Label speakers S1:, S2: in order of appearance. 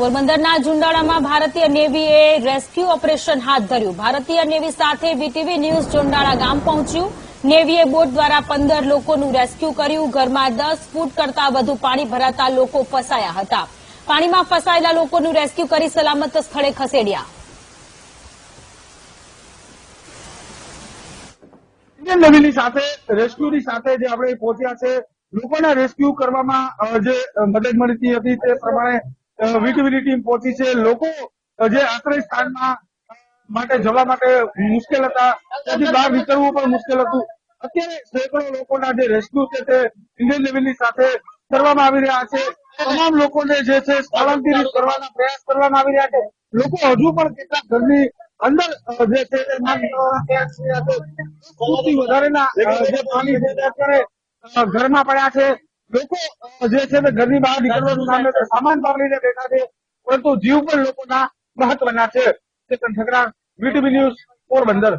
S1: પોરબંદરના ઝુંડાળામાં ભારતીય નેવીએ rescue operation હાથ ધર્યું. ભારતીય નેવી સાથે વીટીવી ન્યૂઝ ઝુંડાળા ગામ પહોંચ્યું. નેવીએ બોટ દ્વારા પંદર લોકોનું રેસ્ક્યુ કર્યું. ઘરમાં દસ ફૂટ કરતા વધુ પાણી ભરાતા લોકો ફસાયા હતા. પાણીમાં ફસાયેલા લોકોનું રેસ્ક્યુ કરી સલામત સ્થળે ખસેડ્યા.
S2: ઇન્ડિયન નેવીની સાથે, રેસ્ક્યુની સાથે જે આપણે પહોંચ્યા છે, લોકોના રેસ્ક્યુ કરવામાં જે મદદ મળતી હતી તે પ્રમાણે ટીમ પહોંચી છે. લોકો જે આશ્રય સ્થાનમાં માટે જવા માટે મુશ્કેલ હતા. ત્યાંથી બહાર નીકળવું પણ મુશ્કેલ હતું. અત્યારે સેંકડો લોકોના જે રેસ્ક્યુ છે તે ઇન્ડિયન નેવીની સાથે કરવામાં આવી રહ્યા છે. તમામ લોકોને જે છે સ્થળાંતરિત કરવાના પ્રયાસ કરવામાં આવી રહ્યા છે. લોકો હજુ પણ કેટલાક ઘરની અંદર જે છે તે વધારેના જે પાણી ઘરમાં પડ્યા છે. લોકો જે છે તે ઘરની બહાર નીકળવાનું નામ સામાન લઈને બેઠા છે, પરંતુ જીવ પણ લોકોના મહત્વના છે. Chetan Thakkar VTV news, Porbandar.